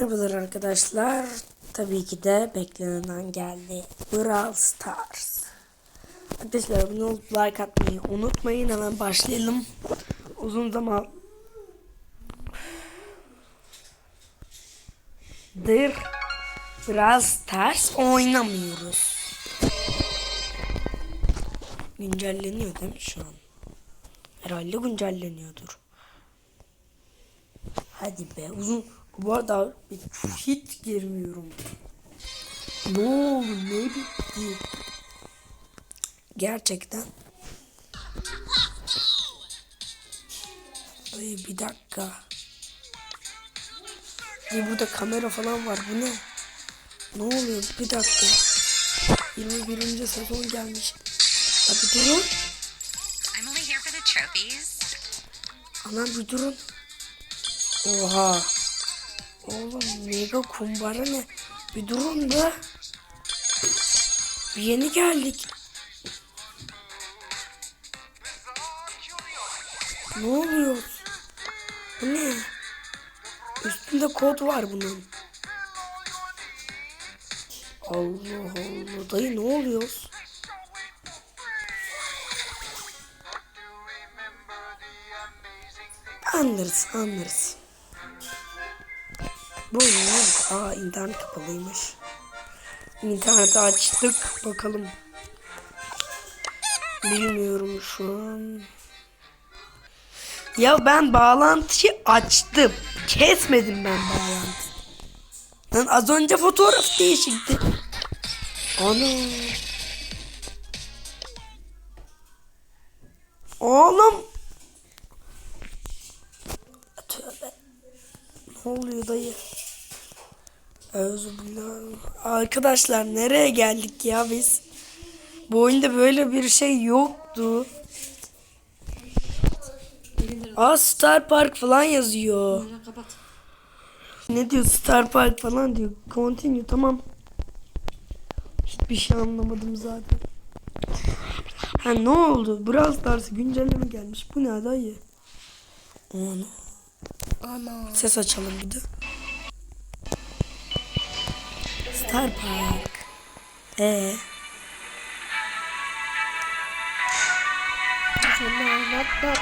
Merhabalar arkadaşlar. Tabii ki de beklenenden geldi. Brawl Stars. Arkadaşlar abone olup like atmayı unutmayın. Hemen başlayalım. Uzun zaman dır Brawl Stars oynamıyoruz. Güncelleniyor değil mi şu an? Herhalde güncelleniyordur. Hadi be uzun. Bu arada hiç girmiyorum. Ne oldu ne bitti? Gerçekten. Ay bir dakika. Bir burada kamera falan var bu ne? Ne oluyor bir dakika. 21. sezon gelmiş. Hadi durun. Anam bir durun. Oha. Oğlum mega kumbara ne? Bir durun da. Yeni geldik. Ne oluyor? Bu ne? Üstünde kod var bunun. Allah Allah. Dayı ne oluyor? Anlarız, anlarız. Bu ne? Aa internet kapalıymış. İnterneti açtık. Bakalım. Bilmiyorum şu an. Ya ben bağlantıyı açtım. Kesmedim ben bağlantıyı. Lan az önce fotoğraf değişikti. Ana. Oğlum. Tövbe. Ne oluyor dayı? Arkadaşlar nereye geldik ya biz? Bu oyunda böyle bir şey yoktu. Aa Star Park falan yazıyor. Ne diyor Star Park falan diyor. Continue tamam. Hiçbir şey anlamadım zaten. Ha ne oldu? Brawl Stars güncelleme gelmiş. Bu ne dayı? Onu. Ana. Ses açalım bir de. Star Park. Ee, Sana anlatma.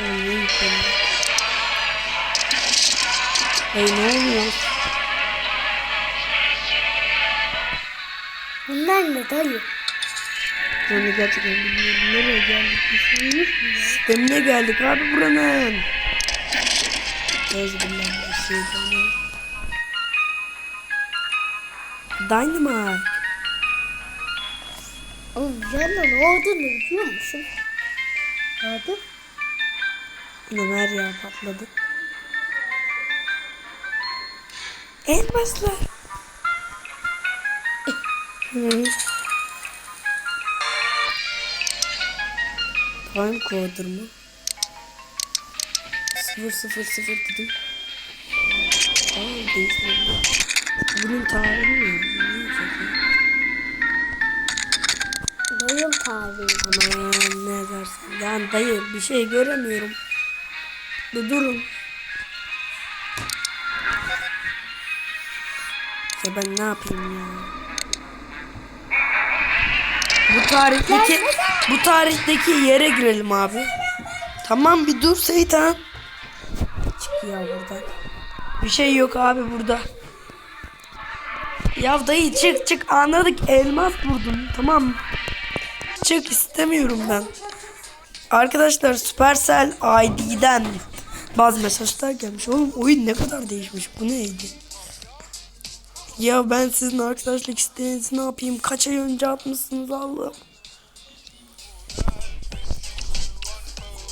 oynayayım seni. Hey ne oluyor? Bunlar ne dayı? Ben de gerçekten bilmiyorum. Nereye geldik? Biz Sistemine geldik abi buranın. Ezbillah. Dynamite. Oğlum yanına ne olduğunu biliyor musun? Nerede? Yine her yer patladı. Elmaslar. Hı. Time coder mu? 000 dedim. Aa değiştirdim. Bunun tarihi mi? Dayım tarihi. Aman ne dersin? Yani dayı bir şey göremiyorum. Bir durun. Ya ben ne yapayım ya? Bu tarihteki bu tarihteki yere girelim abi. Tamam bir dur Seytan. Çık ya buradan. Bir şey yok abi burada. Ya dayı çık çık anladık elmas vurdum tamam? Çık istemiyorum ben. Arkadaşlar Supercell ID'den bazı mesajlar gelmiş. Oğlum oyun ne kadar değişmiş. Bu neydi? Ya ben sizin arkadaşlık isteğinizi ne yapayım? Kaç ay önce atmışsınız Allah'ım.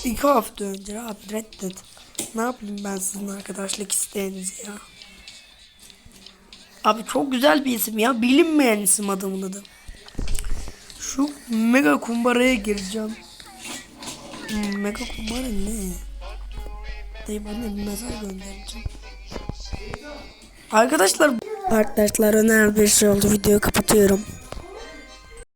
İki hafta önce abi reddet. Ne yapayım ben sizin arkadaşlık isteğinizi ya? Abi çok güzel bir isim ya. Bilinmeyen isim adamın adı. Şu mega kumbaraya gireceğim. Hmm, mega kumbara ne? Dayı bana bir mesaj göndereceğim. Arkadaşlar Arkadaşlar önemli bir şey oldu. Videoyu kapatıyorum.